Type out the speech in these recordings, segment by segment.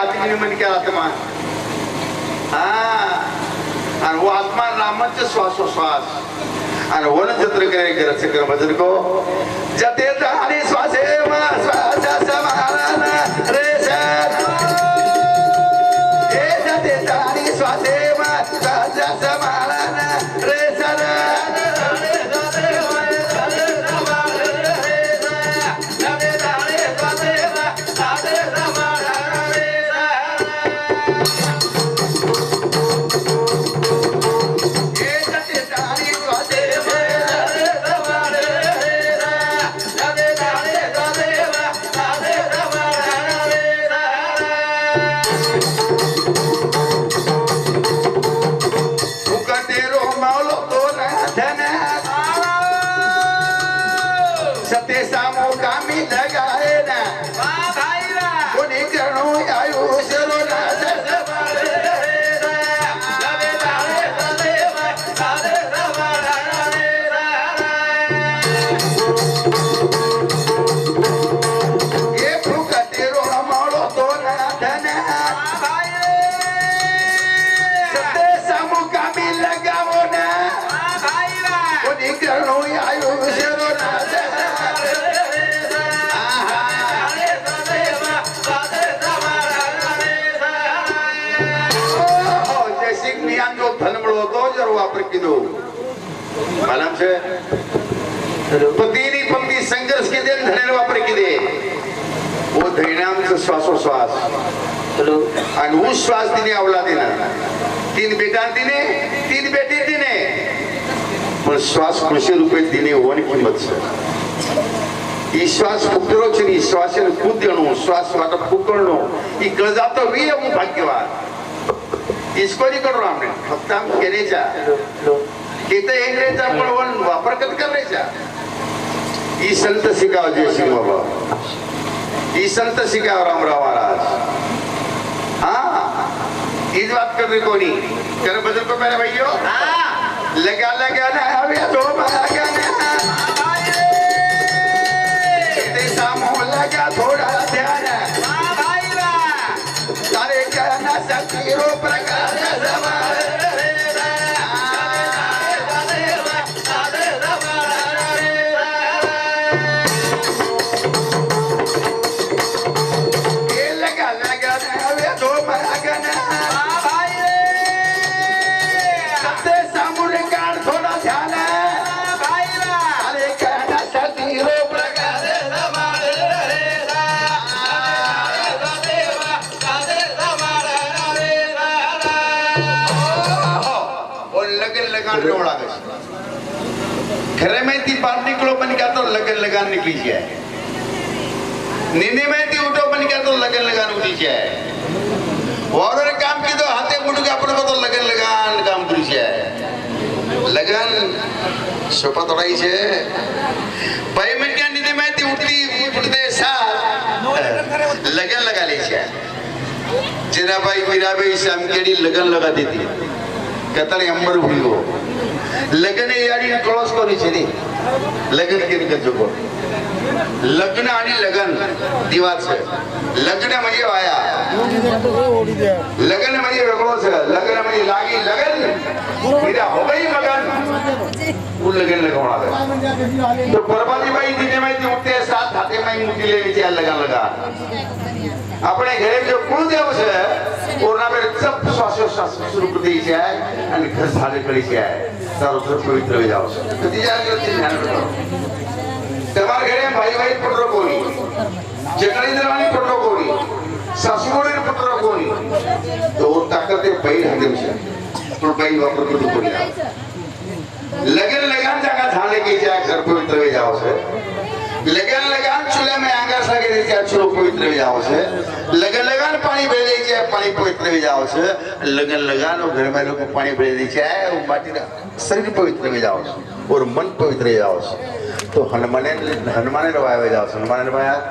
आदमी आत्मा हा. आणि वो आत्मा रामाचे श्वासोश्वास. आणि वन चित्र काय घरचे कर भजन को जते आणि श्वासे मा श्वास रे श्वासे मा रे सर. માલમ છે પતિની પંક્તિ સંઘર્ષ કે દે ધને વાપરી કીધે व धैर्यांचं श्वासोश्वास। आणि उश्वास तिने आवला दिला तीन बेटा दिने तीन बेटी दिने पण श्वास कृषी रुपये दिने वन किंमत ಈ ಶ್ವಾಸ ಕುಗ್ದಿರೋಚನಿ ಈ ಶ್ವಾಸನ ಕೂದಣು ಶ್ವಾಸವಾಗ ಕುಗ್ಗಣು ಈ ಗಳದಾತ ವೀರ ಭಾಗ್ಯವಾದ इसकोनी करू आमने फक्त आम केनेचा तिथे एक रेचा पण वन वापर करत करायचा? ही संत शिकाव जय शिंग बाबा. ई संत शिकाव रामराव महाराज. हा? हीच बात कर रही कोणी कर बदल को मेरे भाइयों लगा लगा ना तो लगा ना थोडा ध्यान. तारे कहना सकीरो प्रकार लगन लगान निकली जाए निंदेमय ती उठो पण क्या तो लगन लगान उठी जाए वगैरे काम की तो हाते बुडू की आपण तो लगन लगान काम करू जाए लगन सोपा तोडाई छे पाय मिनिट निंदेमय ती उठली उठते सा लगन लगा ले छे जेना भाई मीरा भाई शाम केडी लगन लगा देती कतरे अंबर भूलो लगन याडी क्लोज करू छे नी લગ્ન કેમ કરજો કો લગ્ન आणि લગન દિવા છે લગ્ન म्हणजे वाया लग्न म्हणजे वेगळं છે लग्न म्हणजे लागी लगन मीरा हो गई मगन उन लगन लगावणार तो परबादी बाई तिने माहिती उठते सात हाते माई मुठी लेवी છે લગન લગા આપણે ઘરે જો કુળદેવ છે ओरणामेर चप श्वासोश्वास सुरू द्यायची आहे आणि घर झाले कळीची आहे सर्वत्र पवित्र विजाव तिच्या ध्यान तेव्हा भाई भाई पुत्र कोणी जगणी दरवाणी पुत्र कोणी सासूगोडी पुत्र कोणी तो ताकद ते बैल हा देऊ शकतो पण बैल वापर करून कोणी लगेच लगान जागा झाले की ज्या घर पवित्र विजाव सर લગન લગાન ચૂલે में આંગા સાગે દે ત્યાં ચૂલો પવિત્ર થઈ જાવ છે લગન લગાન પાણી ભરી દે છે પાણી પવિત્ર થઈ જાવ છે લગન લગાન ઘર में લોકો પાણી ભરી દે છે वो माटी शरीर पवित्र થઈ જાવ છે और मन पवित्र થઈ જાવ છે તો હનુમાને હનુમાને રવાયા જાવ છે હનુમાને રવાયા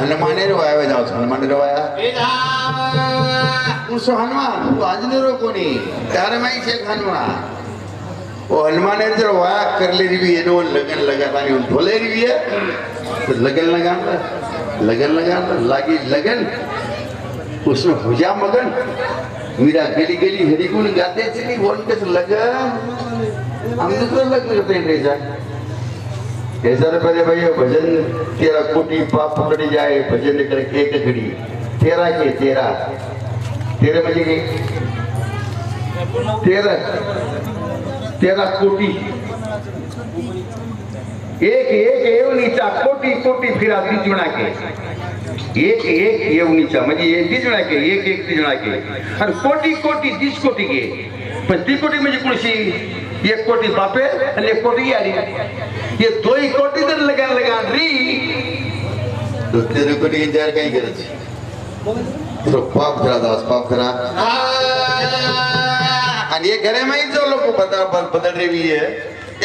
હનુમાને રવાયા જાવ છે હનુમાને રવાયા હું શું હનુમાન તું આજનેરો કોની ત્યારે માં છે હનુમાન वो हनुमान ने वाया कर ले रही है लगन लगाता नहीं भोले रही है. लगन लगा लगन लगा लागी लगन. उसमें हो जा मगन. मीरा गेली गेली हरी गुण गाते चली बोल के लगन. हम दुसरं लग्न करते हैं ऐसा ऐसा पहिले भाई भजन तेरा कोटी पाप पकड़ी जाए भजन इकडे एक घड़ी. तेरा के तेरा. तेरे म्हणजे के? तेरा. तेरा कोटी. एक एक येवणीचा कोटी कोटी फिरा तिजवणा के एक एक येवणीचा म्हणजे हे तिजवणा के एक एक तिजवणा के आणि कोटी कोटी तीस कोटी के पण ती कोटी म्हणजे कुणशी? एक कोटी बापे आणि एक कोटी यारी. ये दोही कोटी जर लगा लगा री तो तेरे कोटी इंतजार काही गरज तो पाप करा दास पाप करा. ये घरे में जो लोग बदल बदल रही है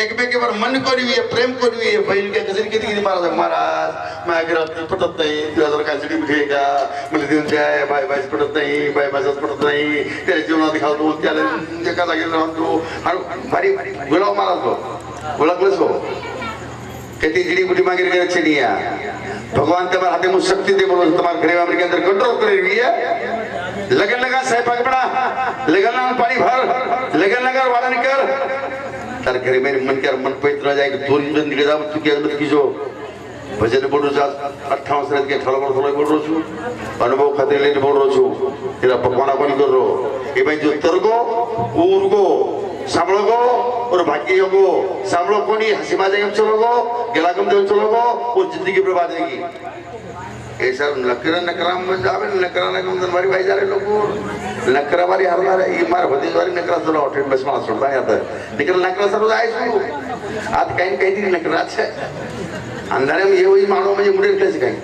एकमेकीवर मन करवी प्रेम करवी बहीण काय कसं किती किती महाराज महाराज माझ्या घरात पटत नाही तुला जर काय सिटी आहे का मला देऊन द्या बाय बायच पटत नाही बाय बायचाच पटत नाही त्याच्या जीवनात घालतो त्याला एका जागेला राहतो आणि भारी गुलाव मारतो ओळखलंच हो कहती जड़ी बूटी मांगे के अच्छे नहीं है। भगवान तुम्हारे हाथे में शक्ति दे बोलो तुम्हारे गरीब के अंदर कंट्रोल करे हुई है। लगन लगा सहभाग बड़ा लगन लगा पानी भर। लगन लगा वाला निकल तार घरे मेरे मन के मन पवित्र जाए कि दोन दिन निकल जाओ तू क्या मत कीजो ભજન બોલું છું અઠ્ઠાવન વર્ષ કે ઠળવણ થોડો બોલ રહ્યો છું અનુભવ ખાતે લઈને બોલ રહ્યો છું એના પકવાના પણ કરો એ ભાઈ જો તરગો ઉરગો સાંભળો ગો और भाग्य योगो સાંભળો કોની હસી માજે એમ ચલો ગો ગેલા ગમ દેવ ચલો ગો वो जिंदगी बर्बाद होगी ऐसा नकरा नकरा में जावे नकरा नकरा में मारी भाई जा रहे लोग नकरा वाली हर ना ये मार होती वाली नकरा चलो आउट बस मार सोडता है आता निकल नकरा सर्व जाए सुनो आज कहीं कहीं दिन नकरा अच्छा अंधारे में ये वही मानो मुझे मुड़े कैसे कहीं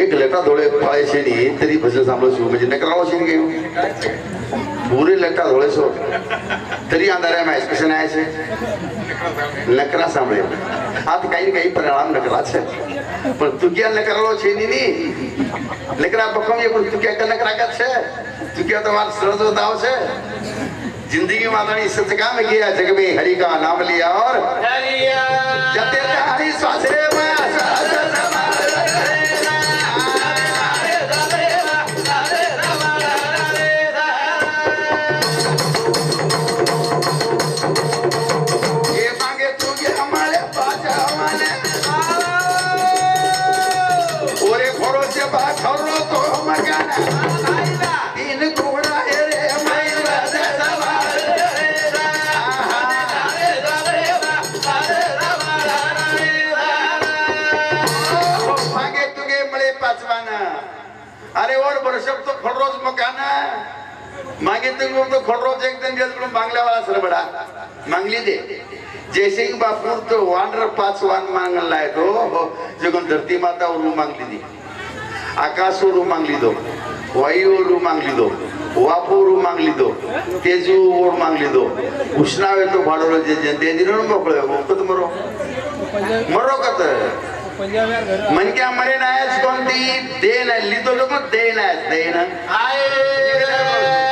एक लेटा धोळे पाय शेणी तरी भजन सांभाळू म्हणजे नकरावा शेणी घेऊ ಊರಲ್ಲಿಂಟ सो। तरी अंधाऱ्या मॅच कसं न्यायचे नकरा सांभळे आता काही काही परिणाम नकराच आहे पण तुक्या नकरालो छे नी नकरा बकम ये पण तुक्या का नकरा का छे? तुक्या तो मार सरस बताओ छे जिंदगी मातानी सच काम किया जग में हरि का नाम लिया। मागे तुगे तो खडरोज एक दिन गेल बांगल्या वाला सरबडा मांगली दे. जयसिंग बापूर तो वानर पाच वान मांगला है तो. हो, जगन धरती माता और मांगली दी. आकाश और मांगली दो. वायु और मांगली दो. वापोरू मागली दो. तेजू ओर मागली दो. उष्णावे तो भाडोलो जे जे दे दिनो मोकळे. मोकत मरो. मरो कत मन क्या मरे नायच कोणती? देन आहे लिदो लोक देन नायच देन मन क्या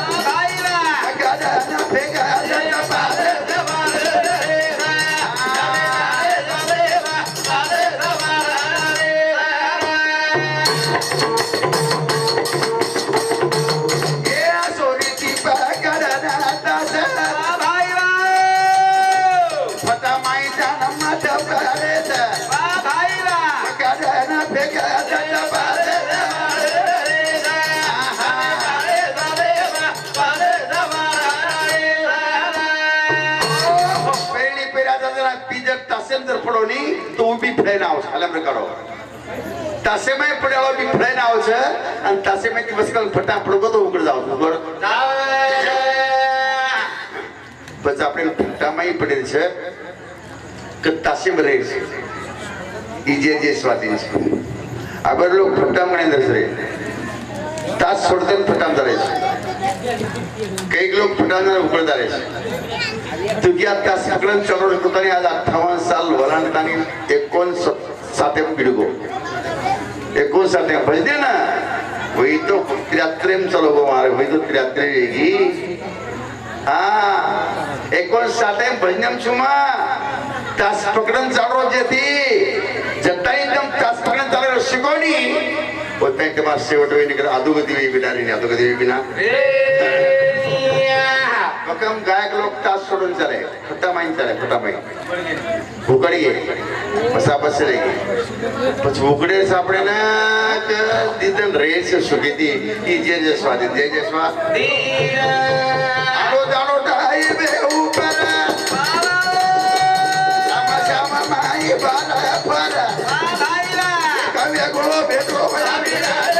ચંદ્રફળોની તો ઊભી થઈને આવશે હાલમ કરો તાસેમાં પડ્યો બી ફળાઈને આવશે અને તાસેમાં દિવસ કાલ ફટાફટ બધો ઉગડ જાવ છું બરોબર પછી આપણે ફટામાં પડેલ છે કે તાસીમ રહે છે એ જે જે સ્વાધીન છે આગળ લોકો ફટામણી અંદર રહે તાસ છોડતા ફટામ ધરે છે કઈક લોકો ફટામ ઉગડ ધરે છે तुगी आता सगळं चलवण करताना आज अठ्ठावन्न साल वलांडताना एकोण साते पिढगो एकोण साते भजते ना वही तो त्र्यात्रेम चलो गो मारे वही तो त्र्यात्रे वेगी हा एकोण भजनेम भजनम छुमा। तास पकडून चालू जेती। जत्ता एकदम तास पकडून चालू शिकवणी होता तेव्हा शेवट वेळी निकडे अधोगती वेळी बिना रे अधोगती वेळी बिना। मकम गायक लोक तास सोडून चाले फटा माईन चाले फटा माईन फुकडी घे बसा बसले પછી ઉકડે સાપડે ને કે દીદન રે છે સુખીતી ઈ જે જે સ્વાદી જે જે સ્વાદ આડો દાડો ડાઈ બે ઉપર શ્યામા શ્યામા માઈ બારા પર કવ્ય ગોળો બેઠો એ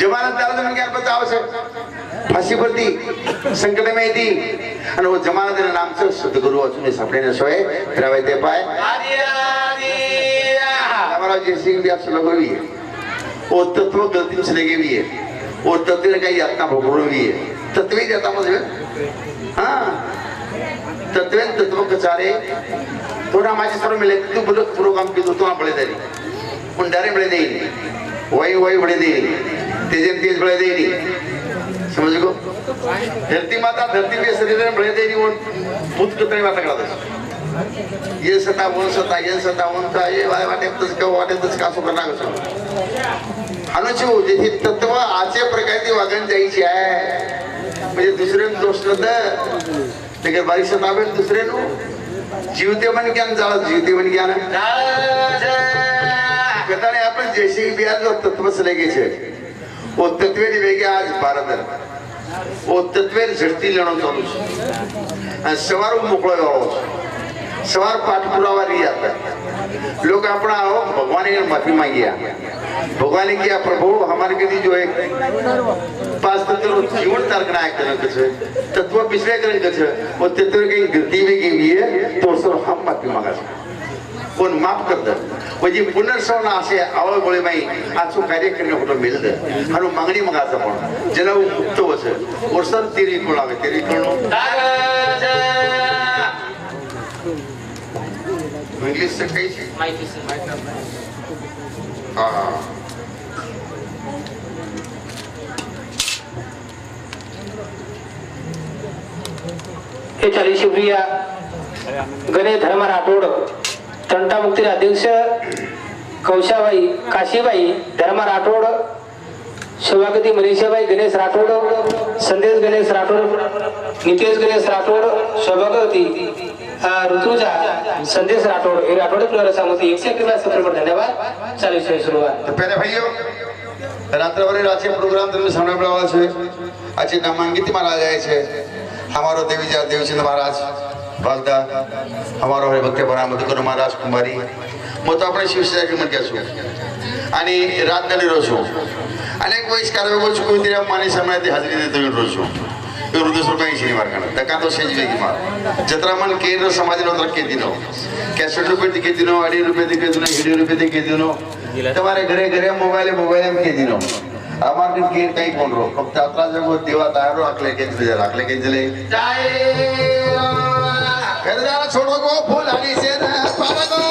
जमानत द्यायला तुम्ही काय बघा आवश्यक फाशीवरती संकट माहिती. आणि हो जमानत नामचं सद्गुरु असून सापडेने सोय. फिरावे ते पाय. हमारा जैसी इंडिया से लोगों है वो तत्व गलती से लगे भी है वो हो, तत्व का यातना भोगों भी है तत्व ही? देता म्हणजे? तत्वेन तत्व कचारे. थोड़ा माझे सर्व मिले तू पुरो काम की तू तुला बळे देईल पुंडारे बळे देईल. वय वय बळे देईल. तेजे तेज बळे देईल समझ गो धरती माता धरती पे शरीर में बळे देईल वो भूत कतरी माता करत ये सता वो सता ये सता वो सता ये वाय वाटे तस का वाटे तस का असं करणार कसं अनुचू जेथे तत्व आचे प्रकारची वागण जायची आहे म्हणजे दुसरे दोष नव्हतं ते बारीक सतावे दुसरे नो जीवते मन ज्ञान जाळ जीवते मन ज्ञान કદાણે આપણે જયસિંહ બિહારનો તત્વ સલેગે છે ઓ તત્વેની વેગે આજ ભારત ઓ તત્વેની ઝડપી લેણો ચાલુ છે અને સવાર હું મોકળો વાળો છું સવાર પાઠ પુરાવા રહી હતા लोग अपना आओ भगवान ने माफी मांगी है भगवान ने किया प्रभु हमारे के लिए जो है पास तत्व जीवन तर्कना है करने के तत्व पिछले करने के वो तत्व की गलती भी की हुई है तो सर हम माफी मांगा છે पण माफ करतं म्हणजे पुनर्सवण असे आवळ गोळीबाई आजचं कार्य करणे कुठं मिळतं आणि मागणी मग असं पण ज्याला मुक्त वस वर्षात तेरी कोणावे तेरी कोण इंग्लिश काही हा हे चाली शिवप्रिया गणेश धर्म राठोड तंटामुक्ती अध्यक्ष कौशाबाई काशीबाई धर्मा राठोड सभापती मनीषाबाई गणेश राठोड संदेश गणेश राठोड नितेश गणेश राठोड सभापती ऋतुजा संदेश राठोड. हे राठोड प्लेअर सांगते एकशे अकरा सत्र धन्यवाद. चालू आहे सुरुवात. पहले રાજ્ય રાત્રભરે રાત્રે પ્રોગ્રામ તમને સંભળાવવા છે આજે નામાંગીત મહારાજ આવે છે અમારો દેવીજા દેવચંદ મહારાજ વાલતા અમારો હવે ભક્તે ભરામત કરો મહારાજ કુમારી હું તો આપણે શિવસેના મન છું आणि राजधानी रोसू अनेक वेळेस कार्यक्रम चुकून दिल्या माने समाजात हाजरी देतो रोसू ಇವರು ದೂಸರು ರೂಪಾಯಿ ಶನಿ ಮಾರ್ಕಣ ತಕ್ಕಂತ ಸೇಜ್ ಬೇಗಿ ಮಾರ್ ಜತ್ರ ಮನ್ ಕೇಂದ್ರ ಸಮಾಜದ ಹತ್ರ ಕೇತಿನೋ ಕ್ಯಾಸೆಟ್ ರೂಪಾಯಿ ಕೇತಿನೋ ಅಡಿ ರೂಪಾಯಿ ಕೇತಿನೋ ಹಿಡಿ ರೂಪಾಯಿ ಕೇತಿನೋ તમારે ઘરે ઘરે મોબાઈલે મોબાઈલ એમ કે દીનો અમાર કે કે કઈ કોણ રો ફક્ત આત્રા જગો દેવા તારો આકલે કે જલે આકલે કે જલે જય રામ ગો ફૂલાની છે ને પાવગો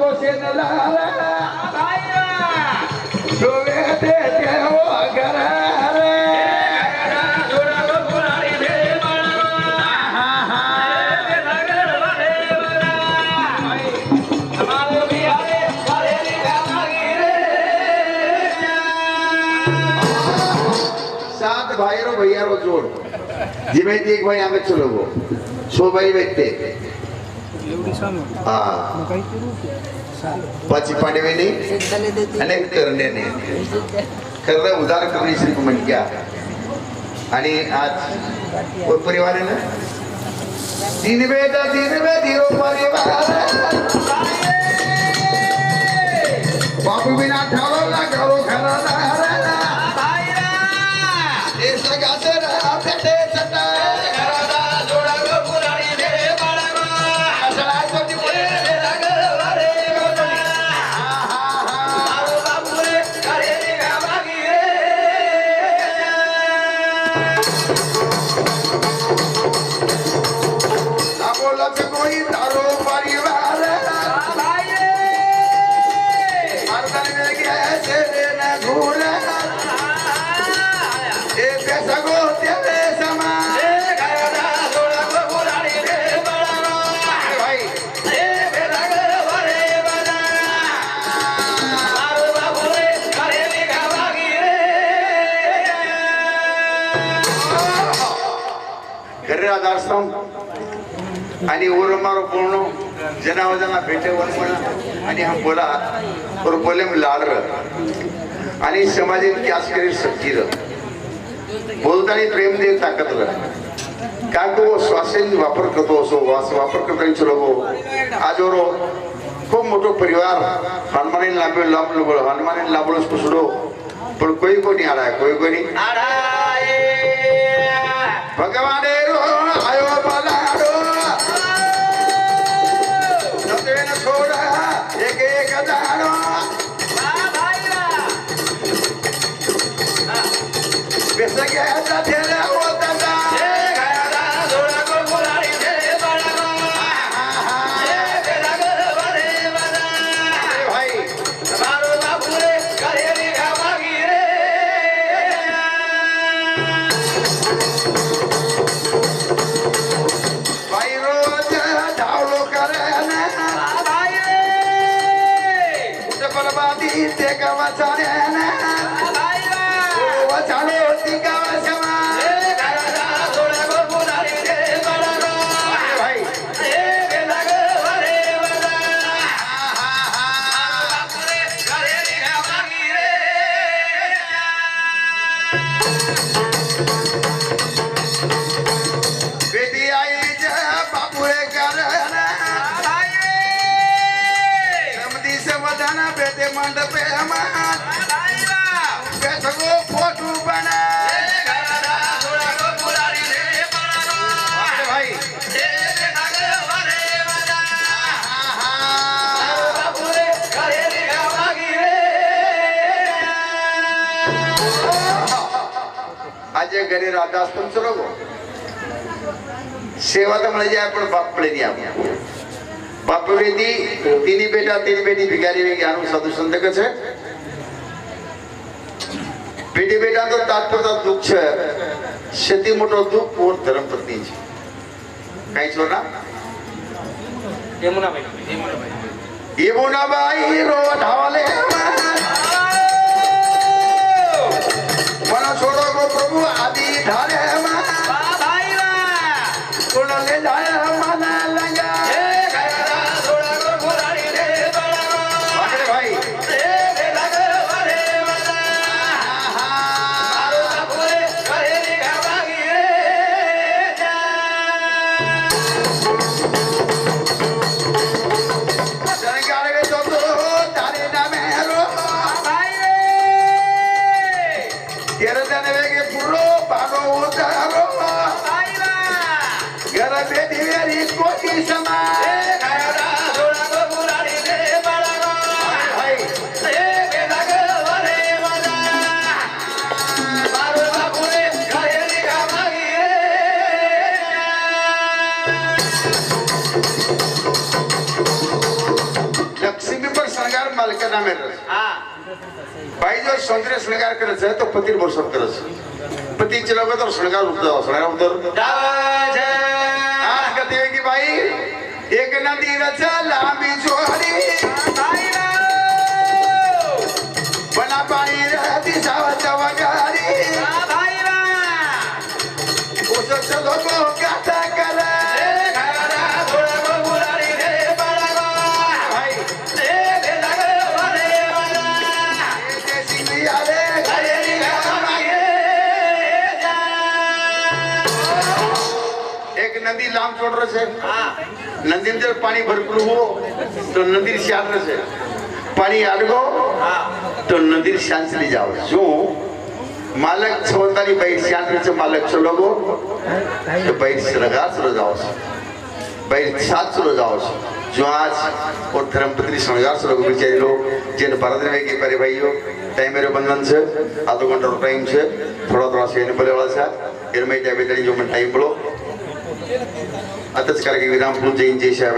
বসেন ডুবে দেতে ও গরা ভাইয়েরও ভাইয়ারও জোর যে ভাই দিয়ে এক ভাই আমি চলবো সবাই ব্যক্তি पाची पांडवेने अनेक करण्याने खरं उदार करणे श्री म्हणक्या आणि आज कोण परिवार आहे ना? तीन बेटा तीन बे धीरो परिवार घरी आणि उरमारो पूर्ण जनावरांना भेटेवर म्हणा आणि हा बोला और बोले मी लाडर आणि समाजीन क्यास करी सक्तीर बोलताना प्रेम दे ताकदर का तो श्वासेन वापर करतो असो वास वापर करताना लोक. आजवर खूप मोठो परिवार हनुमानी लांबे लांब लोक हनुमानी लांबळच पुसडो पण कोई कोणी आडा कोई कोणी आडा बरबादी ते गावाचाऱ्याना वाचालो ती गावासमा अरे તે મંડપે માં બેઠકો ફોટું બનાય આજે ઘરે રાધાસ્તમ ચલો સેવા તો મળી જાય, પણ બાપ પડી નહીં આપણે બાપુ રેતી તીની બેટા તીની બેટી ભિખારી વેગી આનું સાધુ સંતક છે પેટી બેટા તો તાત્પર્ય દુઃખ છે શેતી મોટો દુઃખ ઓર ધર્મપત્ની છે કઈ છો ના યમુનાબાઈ રો ઢાલે મને છોડો ગો પ્રભુ આદિ ઢાલે કોણ લે જાય श्रृंगार मालकांना मिळत बाई जर सौंदर्य श्रृंगार करायचं. तर पतीर बरोबर करायचं पतीचे उठतो श्रृंगार उतर आज कथे की बाई? एक नदीरच लांबी जोडी बना पाणी राहती सावत वगारी एक नदी लांब छोड़ रहे नदी में जब पानी भरपूर हो तो नदी शांत रहे पाणी अडगो हो, तो नदी शांत ली जाओ जो मालक छोतानी बैठ शांत रहे मालक चलोगो हो, तो बैठ श्रृंगार चलो जाओ बैठ सात चलो जाओ जो आज और धर्मपत्नी श्रृंगार चलो बिचारी लोग जिन भारत में के परे भाइयों टाइम मेरे बंधन से आधो घंटा टाइम से थोड़ा थोड़ा से पहले वाला सा इनमें क्या बेहतरीन जो मैं टाइम बोलो आताच कारण की विराम जैन जय साहेब